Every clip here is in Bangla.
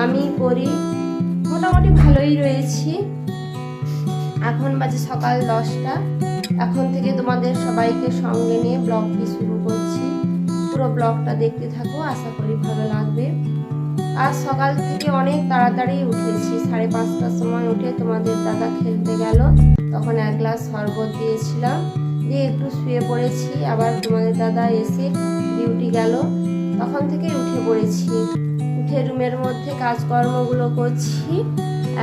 আমি করি মোটামুটি ভালোই রয়েছি। এখন বাজে সকাল দশটা। এখন থেকে তোমাদের সবাইকে সঙ্গে নিয়ে ব্লগটি শুরু করছি। পুরো ব্লগটা দেখতে থাকো, আশা করি ভালো লাগবে। আজ সকাল থেকে অনেক তাড়াতাড়ি উঠেছি। সাড়ে পাঁচটার সময় উঠে তোমাদের দাদা খেলতে গেল। তখন এক গ্লাস শরবত দিয়েছিলাম। দিয়ে একটু শুয়ে পড়েছি। আবার তোমাদের দাদা এসে ডিউটি গেল। তখন থেকে উঠে পড়েছি। উঠে রুমের মধ্যে কাজকর্মগুলো করছি।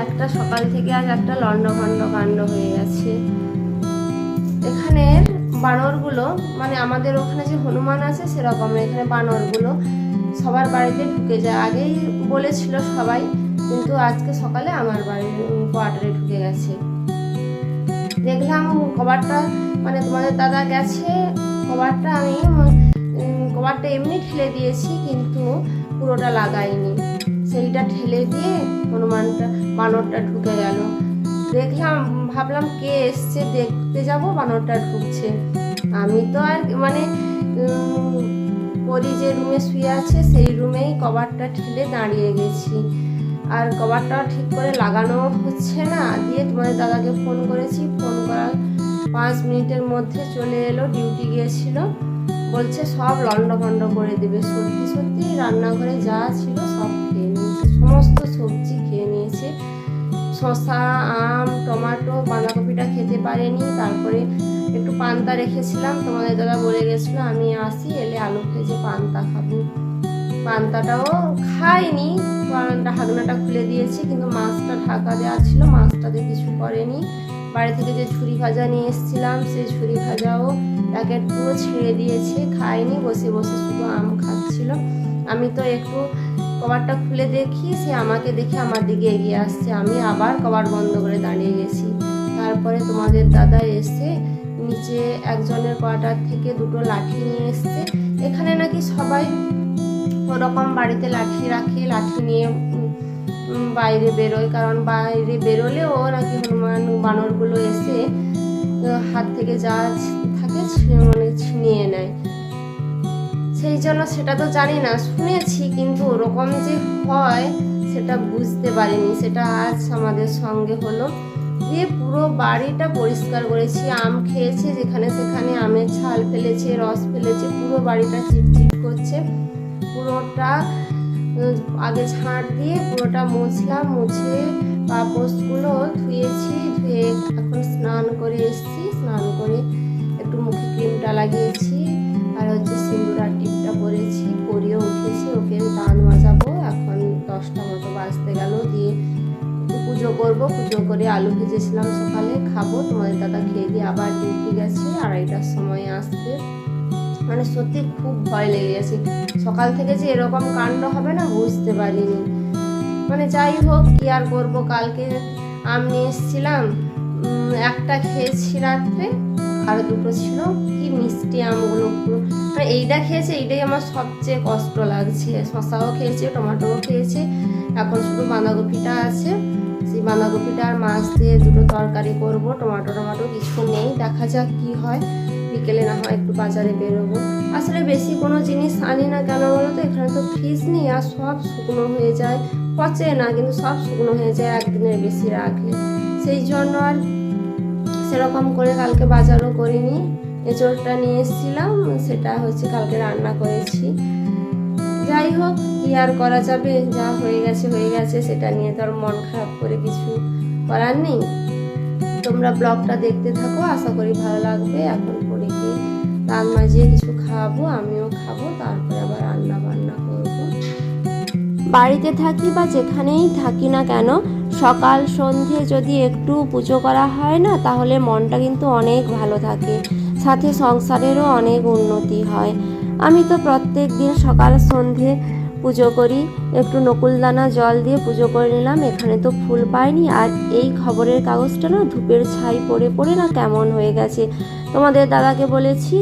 একটা সকাল থেকে আজ একটা লণ্ডভণ্ড কাণ্ড হয়ে গেছে। এখানের বানরগুলো মানে আমাদের ওখানে যে হনুমান আছে সেরকম, এখানে বানরগুলো সবার বাড়িতে ঢুকে যায়। আগেই বলেছিল সবাই, কিন্তু আজকে সকালে আমার বাড়ির কোয়ার্টারে ঢুকে গেছে। দেখলাম কবারটা মানে তোমাদের দাদা গেছে কবারটা আমি কবারটা এমনি ঠেলে দিয়েছি, কিন্তু পুরোটা লাগাইনি। সেইটা ঠেলে দিয়ে হনুমানটা, বানরটা ঢুকে গেল। দেখলাম, ভাবলাম কে এসছে, দেখতে যাব, বানরটা ঢুকছে। আমি তো আর মানে পরি যে রুমে শুয়ে আছে, সেই রুমেই কভারটা ঠেলে দাঁড়িয়ে গেছি। আর কভারটা ঠিক করে লাগানো হচ্ছে না। দিয়ে তোমাদের দাদাকে ফোন করেছি। ফোন করার পাঁচ মিনিটের মধ্যে চলে এলো, ডিউটি গিয়েছিল। বলছে, সব লন্ডভন্ড করে দেবে। সত্যি সত্যি, রান্নাঘরে যা ছিল সব খেয়ে নিয়েছে। সমস্ত সবজি খেয়ে নিয়েছে। শসা, আম, টমাটো, বাঁধাকপিটা খেতে পারেনি। তারপরে একটু পান্তা রেখেছিলাম। তোমাদের দাদা বলে গেছিল, আমি আসি, এলে আলু ভেজে পান্তা খাব। পান্তাটাও খাইনি ঢাকনাটা খুলে দিয়েছি, কিন্তু মাছটা ঢাকা দেওয়া ছিল, মাছটাতে কিছু করেনি। বাড়ি থেকে যে ছুরি ভাজা নিয়ে এসেছিলাম, সেই ছুরি ভাজাও প্যাকেট পুরো ছেড়ে দিয়েছে। খাইনি, বসে বসে শুধু আম খাচ্ছিল। আমি তো একটু কভারটা খুলে দেখি, সে আমাকে দেখে আমার দিকে এগিয়ে আসছে। আমি আবার কভার বন্ধ করে দাঁড়িয়ে গেছি। তারপরে তোমাদের দাদা এসে নিচে একজনের কোয়ার্টার থেকে দুটো লাঠি নিয়ে এসছে। এখানে নাকি সবাই ওরকম বাড়িতে লাঠি রাখে, লাঠি নিয়ে বাইরে বেরোয়। কারণ বাইরে বেরোলেও নাকি হনুমান বানরগুলো এসে হাত থেকে যা থাকে মানে ছিনিয়ে নেয়। সেই জন্য সেটা তো জানি না, শুনেছি কিন্তু ওরকম যে হয় সেটা বুঝতে পারিনি। সেটা আজ আমাদের সঙ্গে হলো। দিয়ে পুরো বাড়িটা পরিষ্কার করেছি, আম খেয়েছে, যেখানে সেখানে আমের ছাল ফেলেছে, রস ফেলেছে, পুরো বাড়িটা চিপচিপ করছে। পুরোটা আগে ঝাঁট দিয়ে পুরোটা মুছলাম, মুছে পাপোশগুলো ধুয়েছি, ধুয়ে এখন স্নান করে এসেছি। স্নান করে একটু মুখে ক্রিমটা লাগিয়েছি আর হচ্ছে সিঁদুরার টিপটা পরেছি পরিয়ে উঠেছি, ওকে দান মাজাবো এখন দশটা মতো বাজতে গেল, দিয়ে পুজো করব। পুজো করে আলু ভেজেছিলাম সকালে, খাব। তোমাদের দাদা খেয়ে দিয়ে আবার ডিউটি গেছে, আড়াইটার সময় আসবে। মানে সত্যি খুব ভয় লেগে গেছে। সকাল থেকে যে এরকম কাণ্ড হবে না, বুঝতে পারিনি। মানে যাই হোক, কি আর করব? কালকে আম নিয়ে এসেছিলাম। একটা খেয়েছি রাত্রে আর দুটো ছিল। কি মিষ্টি আমগুলো। মানে এইটা খেয়েছে, এইটাই আমার সবচেয়ে কষ্ট লাগছে। শশাও খেয়েছে, টমেটোও খেয়েছে। এখন শুধু বাঁধাকপিটা আছে। সেই বাঁধাকপিটা আর মাছ দিয়ে দুটো তরকারি করব। টমেটো টমাটো কিছু নেই। দেখা যাক কি হয়। বিকেলে না হয় একটু বাজারে বেরোবো। আসলে বেশি কোনো জিনিস আনি না কেন বলো তো? এখানে তো ফ্রিজ নেই আর সব শুকনো হয়ে যায়। পচে না, কিন্তু সব শুকনো হয়ে যায়, একদিনের বেশি রাখলে। সেই জন্য আর সেরকম করে কালকে বাজারও করিনি। এঁচড়টা নিয়ে এসেছিলাম, সেটা হচ্ছে কালকে রান্না করেছি। যাই হোক, কি আর করা যাবে? যা হয়ে গেছে হয়ে গেছে, সেটা নিয়ে তো আর মন খারাপ করে কিছু করার নেই। তোমরা ব্লগটা দেখতে থাকো, আশা করি ভালো লাগবে। এখন পরীকে রান মাজিয়ে কিছু খাওয়াবো আমিও খাব, তারপরে আবার রান্না বান্না করব। বাড়িতে থাকি বা যেখানেই থাকি না কেন সকাল সন্ধে যদি একটু পুজো করা হয় না, তাহলে মনটা কিন্তু অনেক ভালো থাকে। সাথে সংসারেরও অনেক উন্নতি হয়। আমি তো প্রত্যেক দিন সকাল সন্ধে পুজো করি। একটু নকুলদানা জল দিয়ে পুজো করে নিলাম, এখানে তো ফুল পাইনি। আর এই খবরের কাগজটা না ধূপের ছাই পড়ে পড়ে না কেমন হয়ে গেছে? তোমাদের দাদাকে বলেছি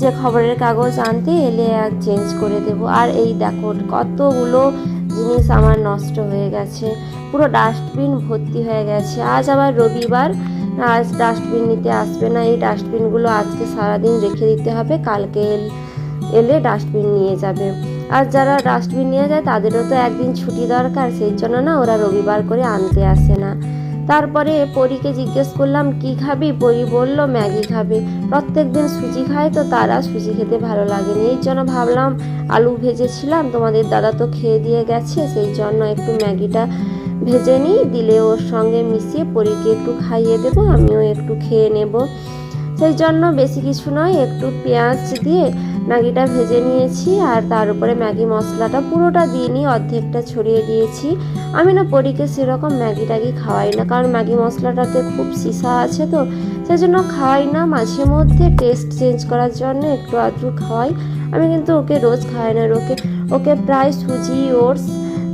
যে খবরের কাগজ আনতে এলে এক চেঞ্জ করে দেব। আর এই দেখো কতগুলো জিনিস আমার নষ্ট হয়ে গেছে। পুরো ডাস্টবিন ভর্তি হয়ে গেছে। আজ আবার রবিবার। আজ ডাস্টবিন নিতে আসবে না। এই ডাস্টবিনগুলো আজকে সারাদিন রেখে দিতে হবে। কালকে এল- ডাস্টবিন নিয়ে যাবে। আর যারা ডাস্টবিন নিয়ে যায়, তাদেরও তো একদিন ছুটি দরকার। সেই জন্য না ওরা রবিবার করে আনতে আসে না। তারপরে পরীকে জিজ্ঞেস করলাম, কি খাবি? পরি বলল, ম্যাগি খাবে। প্রত্যেক দিন সুজি খায় তো তারা সুজি খেতে ভালো লাগেনি এই জন্য ভাবলাম, আলু ভেজেছিলাম, তোমাদের দাদা তো খেয়ে দিয়ে গেছে, সেই জন্য একটু ম্যাগিটা ভেজে নিই, দিলে ওর সঙ্গে মিশিয়ে পরীকে একটু খাইয়ে দেবো, আমিও একটু খেয়ে নেব। সেই জন্য বেশি কিছু নয়, একটু পেঁয়াজ দিয়ে ম্যাগিটা ভেজে নিয়েছি আর তার উপরে ম্যাগি মশলাটা পুরোটা দিইনি অর্ধেকটা ছড়িয়ে দিয়েছি। আমি না পরীকে সেরকম ম্যাগি ট্যাগি খাওয়াই না, কারণ ম্যাগি মশলাটাতে খুব সিসা আছে তো সেই জন্য খাওয়াই না। মাঝে মধ্যে টেস্ট চেঞ্জ করার জন্য একটু আধটু খাওয়াই। আমি কিন্তু ওকে রোজ খাওয়াই না ওকে ওকে প্রায় সুজি, ওটস,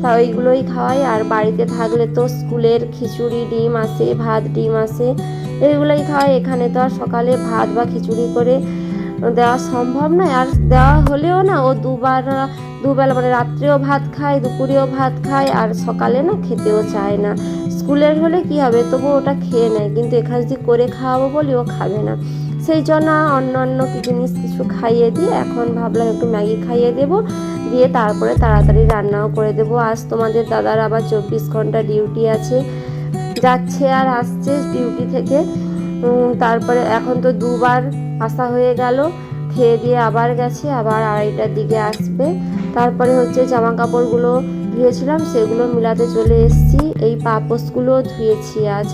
তা ওইগুলোই খাওয়াই। আর বাড়িতে থাকলে তো স্কুলের খিচুড়ি, ডিম আসে, ভাত, ডিম আসে এইগুলোই খাওয়াই। এখানে তো আর সকালে ভাত বা খিচুড়ি করে দেওয়া সম্ভব নয়। আর দেওয়া হলেও না, ও দুবার, দুবেলা মানে রাত্রেও ভাত খায়, দুপুরেও ভাত খায়, আর সকালে না খেতেও চায় না। স্কুলের হলে কি হবে? তবু ওটা খেয়ে নেয়। কিন্তু এখানে যদি করে খাওয়াবো বলি, ও খাবে না। সেই জন্য অন্য অন্য কি জিনিস কিছু খাইয়ে দিয়ে এখন ভাবলাম একটু ম্যাগি খাইয়ে দেবো। দিয়ে তারপরে তাড়াতাড়ি রান্নাও করে দেবো। আজ তোমাদের দাদার আবার চব্বিশ ঘণ্টা ডিউটি আছে। যাচ্ছে আর আসছে ডিউটি থেকে। তারপরে এখন তো দুবার আসা হয়ে গেল। খেয়ে দিয়ে আবার গেছে, আবার আড়াইটার দিকে আসবে। তারপরে হচ্ছে জামা কাপড়গুলো ধুয়েছিলাম, সেগুলো মিলাতে চলে এসেছি। এই পাপোসগুলো ধুয়েছি আজ।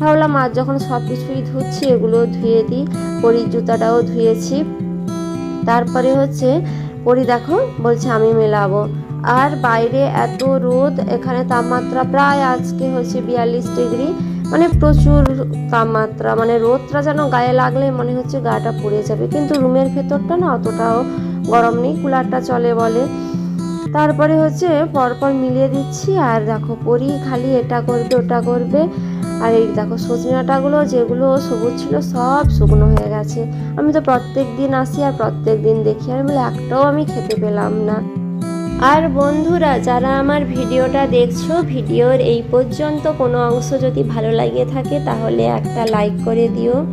ভাবলাম আজ যখন সব কিছুই ধুচ্ছি, এগুলো ধুয়ে দিই। পরির জুতাটাও ধুয়েছি। তারপরে হচ্ছে পরি দেখো, বলছে আমি মেলাবো। আর বাইরে এত রোদ, এখানে তাপমাত্রা প্রায় আজকে হচ্ছে বিয়াল্লিশ ডিগ্রি। মানে প্রচুর তাপমাত্রা মানে রোদটা যেন গায়ে লাগলে মনে হচ্ছে গাটা পুড়ে যাবে। কিন্তু রুমের ভেতরটা না অতটাও গরম নেই, কুলারটা চলে বলে। তারপরে হচ্ছে পরপর মিলিয়ে দিচ্ছি, আর দেখো পরি খালি এটা করবে, ওটা করবে। আর এই দেখো সজনে যেগুলো সবুজ ছিল সব শুকনো হয়ে গেছে। আমি তো প্রত্যেক দিন আসি আর প্রত্যেক দিন দেখি, আর বলে, একটাও আমি খেতে পেলাম না। আর বন্ধুরা, যারা আমার ভিডিওটা দেখছ, ভিডিওর এই পর্যন্ত কোনো অংশ যদি ভালো লাগে থাকে, তাহলে একটা লাইক করে দিও।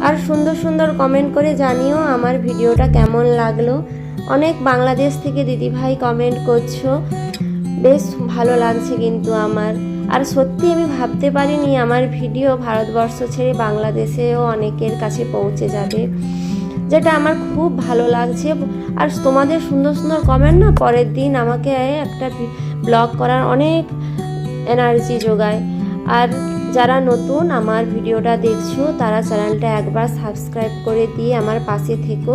আর সুন্দর সুন্দর কমেন্ট করে জানিও আমার ভিডিওটা কেমন লাগল। অনেক বাংলাদেশ থেকে দিদিভাই কমেন্ট করছ। বেশ ভালো লাগছে কিন্তু আমার। আর সত্যি আমি ভাবতে পারিনি, আমার ভিডিও ভারতবর্ষ ছেড়ে বাংলাদেশেও অনেকের কাছে পৌঁছে যাবে। যেটা আমার খুব ভালো লাগছে। আর তোমাদের সুন্দর সুন্দর কমেন্ট না পরের দিন আমাকে একটা ব্লগ করার অনেক এনার্জি যোগায়। আর যারা নতুন আমার ভিডিওটা দেখছ, তারা চ্যানেলটা একবার সাবস্ক্রাইব করে দিয়ে আমার পাশে থেকো।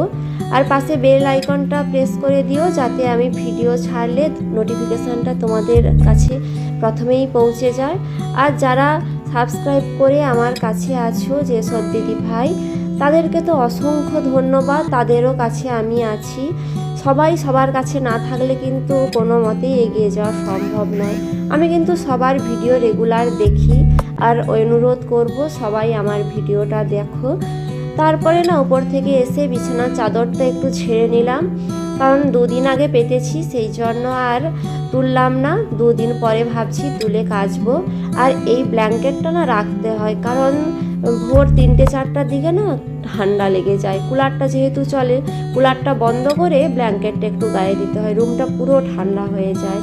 আর পাশে বেল আইকনটা প্রেস করে দিও, যাতে আমি ভিডিও ছাড়লে নোটিফিকেশানটা তোমাদের কাছে প্রথমেই পৌঁছে যায়। আর যারা সাবস্ক্রাইব করে আমার কাছে আছো যেসব দিদি ভাই তাদেরকে তো অসংখ্য ধন্যবাদ, তাদেরও কাছে আমি আছি। সবাই সবার কাছে না থাকলে কিন্তু কোনো মতেই এগিয়ে যাওয়া সম্ভব নয়। আমি কিন্তু সবার ভিডিও রেগুলার দেখি আর অনুরোধ করব সবাই আমার ভিডিওটা দেখো। তারপরে না উপর থেকে এসে বিছানার চাদরটা একটু ছেড়ে নিলাম, কারণ দুদিন আগে পেতেছি, সেই জন্য আর তুললাম না। দুদিন পরে ভাবছি তুলে কাচবো। আর এই ব্ল্যাঙ্কেটটা না রাখতে হয়, কারণ ভোর তিনটে, চারটার দিকে না ঠান্ডা লেগে যায়। কুলারটা যেহেতু চলে, কুলারটা বন্ধ করে ব্ল্যাঙ্কেটটা একটু গায়ে দিতে হয়। রুমটা পুরো ঠান্ডা হয়ে যায়।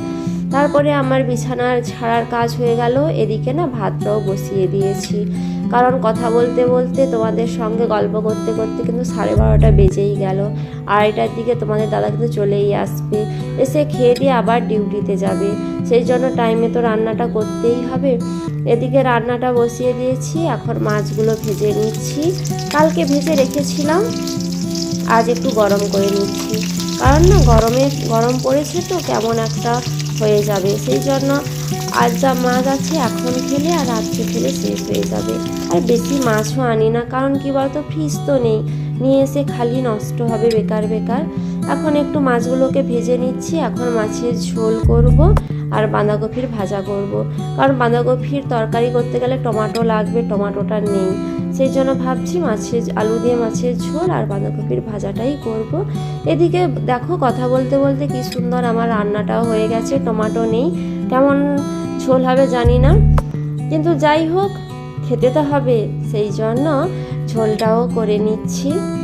তারপরে আমার বিছানার ছাড়ার কাজ হয়ে গেল। এদিকে না ভাতটাও বসিয়ে দিয়েছি। কারণ কথা বলতে বলতে তোমাদের সঙ্গে গল্প করতে করতে কিন্তু সাড়ে বারোটা বেজেই গেল। আড়াইটার দিকে তোমাদের দাদা কিন্তু চলেই আসবে। এসে খেয়ে দিয়ে আবার ডিউটিতে যাবে। সেই জন্য টাইমে তো রান্নাটা করতেই হবে। এদিকে রান্নাটা বসিয়ে দিয়েছি, এখন মাছগুলো ভেজে নিচ্ছি। কালকে ভেজে রেখেছিলাম, আজ একটু গরম করে নিচ্ছি। কারণ না, গরমে, গরম পড়েছে তো, কেমন একটা হয়ে যাবে। সেই জন্য আজ যা মাছ আছে এখন খেলে আর রাত্রে খেলে শেষ হয়ে যাবে। আর বেশি মাছও আনি না, কারণ কি বলতো, ফ্রিজ তো নেই। নিয়ে এসে খালি নষ্ট হবে বেকার বেকার। এখন একটু মাছগুলোকে ভেজে নিচ্ছি। এখন মাছের ঝোল করব আর বাঁধাকপির ভাজা করব। কারণ বাঁধাকপির তরকারি করতে গেলে টমাটো লাগবে, টমাটোটা নেই। সেই জন্য ভাবছি মাছের আলু দিয়ে মাছের ঝোল আর বাঁধাকপির ভাজাটাই করব। এদিকে দেখো কথা বলতে বলতে কি সুন্দর আমার রান্নাটাও হয়ে গেছে, টমাটো নেই। কেমন ঝোল হবে জানি না। কিন্তু যাই হোক, খেতে তো হবে, সেই জন্য ঝোলটাও করে নিচ্ছি।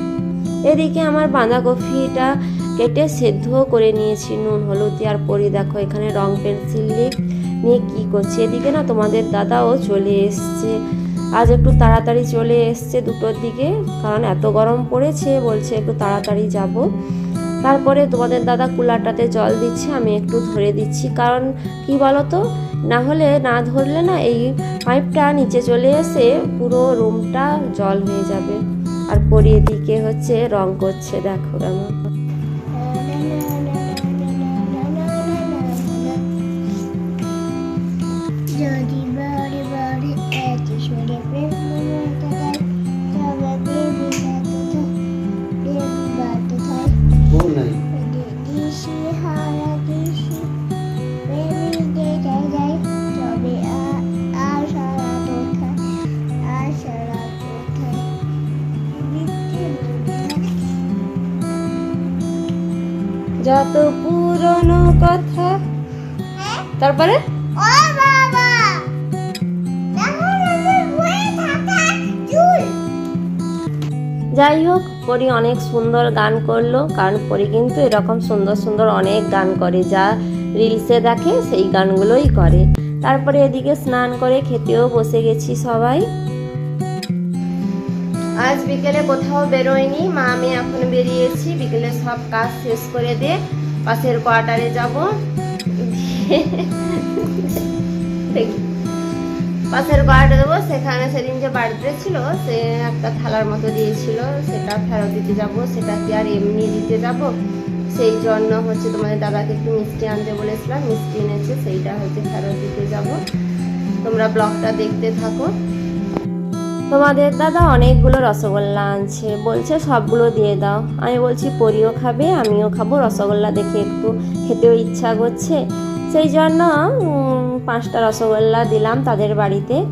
এদিকে আমার বাঁধাকপিটা কেটে সেদ্ধও করে নিয়েছি, নুন, হলুদ, আর পরি। দেখো, এখানে রং পেন্সিল নিয়ে কী করছি? এদিকে না তোমাদের দাদাও চলে এসছে। আজ একটু তাড়াতাড়ি চলে এসছে দুটোর দিকে, কারণ এত গরম পড়েছে, বলছে একটু তাড়াতাড়ি যাব। তারপরে তোমাদের দাদা কুলারটাতে জল দিচ্ছে, আমি একটু ধরে দিচ্ছি। কারণ কি বলো তো না হলে, না ধরলে না এই পাইপটা নিচে চলে এসে পুরো রুমটা জল হয়ে যাবে। আর পরিয়ে দিকে হচ্ছে রং করছে দেখো কেমন। যত পুরনো কথা। তারপরে? ও বাবা! যাই হোক পরি অনেক সুন্দর গান করল কারণ পরি কিন্তু এরকম সুন্দর সুন্দর অনেক গান করে যা রিলসে দেখে সেই গানগুলোই করে। তারপরে এদিকে স্নান করে খেতেও বসে গেছি সবাই। আজ বিকেলে কোথাও বেরোয়নি। মা, আমি এখন বেরিয়েছি। বিকেলে সব কাজ শেষ করে দিয়ে পাশের কোয়ার্টারে যাব। পাশের কোয়ার্টারে দেবো। সেখানে সেদিন যে বার্থডে ছিল, সে একটা থালার মতো দিয়েছিল। সেটা ফেরত দিতে যাব। সেটা কি আর এমনি দিতে যাব? সেই জন্য হচ্ছে তোমাদের দাদাকে একটু মিষ্টি আনতে বলেছিলাম। মিষ্টি এনেছে, সেইটা হচ্ছে ফেরত দিতে যাব। তোমরা ব্লগটা দেখতে থাকো। তোমাদের দাদা অনেকগুলো রসগোল্লা আনছে। বলছে, সবগুলো দিয়ে দাও। আমি বলছি, পরিও খাবে, আমিও খাব। রসগোল্লা দেখে একটু খেতেও ইচ্ছা করছে। সেই জন্য পাঁচটা রসগোল্লা দিলাম তাদের বাড়িতে।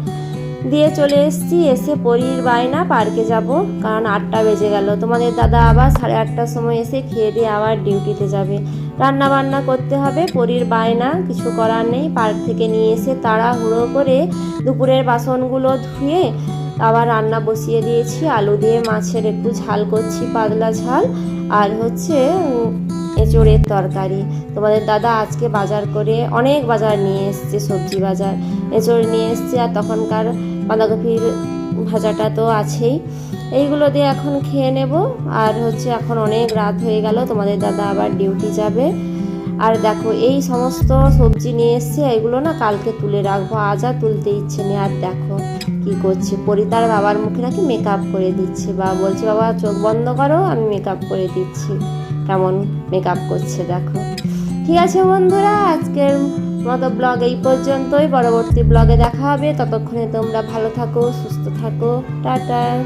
দিয়ে চলে এসেছি। এসে পরির বায়না, পার্কে যাব। কারণ আটটা বেজে গেল। তোমাদের দাদা আবার সাড়ে আটটার সময় এসে খেয়ে দিয়ে আবার ডিউটিতে যাবে। রান্না বান্না করতে হবে। পরির বায়না, কিছু করার নেই। পার্ক থেকে নিয়ে এসে তাড়াহুড়ো করে দুপুরের বাসনগুলো ধুয়ে আবার রান্না বসিয়ে দিয়েছি, আলু দিয়ে মাছের একটু ঝাল করছি, পাতলা ঝাল। আর হচ্ছে এঁচোড়ের তরকারি। তোমাদের দাদা আজকে বাজার করে অনেক বাজার নিয়ে এসছে, সবজি বাজার। এঁচোড় নিয়ে এসছে আর তখনকার বাঁধাকপির ভাজাটা তো আছেই। এইগুলো দিয়ে এখন খেয়ে নেব। আর হচ্ছে, এখন অনেক রাত হয়ে গেল, তোমাদের দাদা আবার ডিউটি যাবে। আর দেখো, এই সমস্ত সবজি নিয়ে এসছে, এগুলো না কালকে তুলে রাখব, আজ আর তুলতে ইচ্ছে নেই। আর দেখো কি করছে? পরি তার বাবার মুখে নাকি মেকআপ করে দিচ্ছে বা বলছে, বাবা, চোখ বন্ধ করো, আমি মেকআপ করে দিচ্ছি। কেমন মেকআপ করছে দেখো। ঠিক আছে বন্ধুরা, আজকের মতো ব্লগ এই পর্যন্তই। পরবর্তী ব্লগে দেখা হবে। ততক্ষণে তোমরা ভালো থাকো, সুস্থ থাকো। টাটা।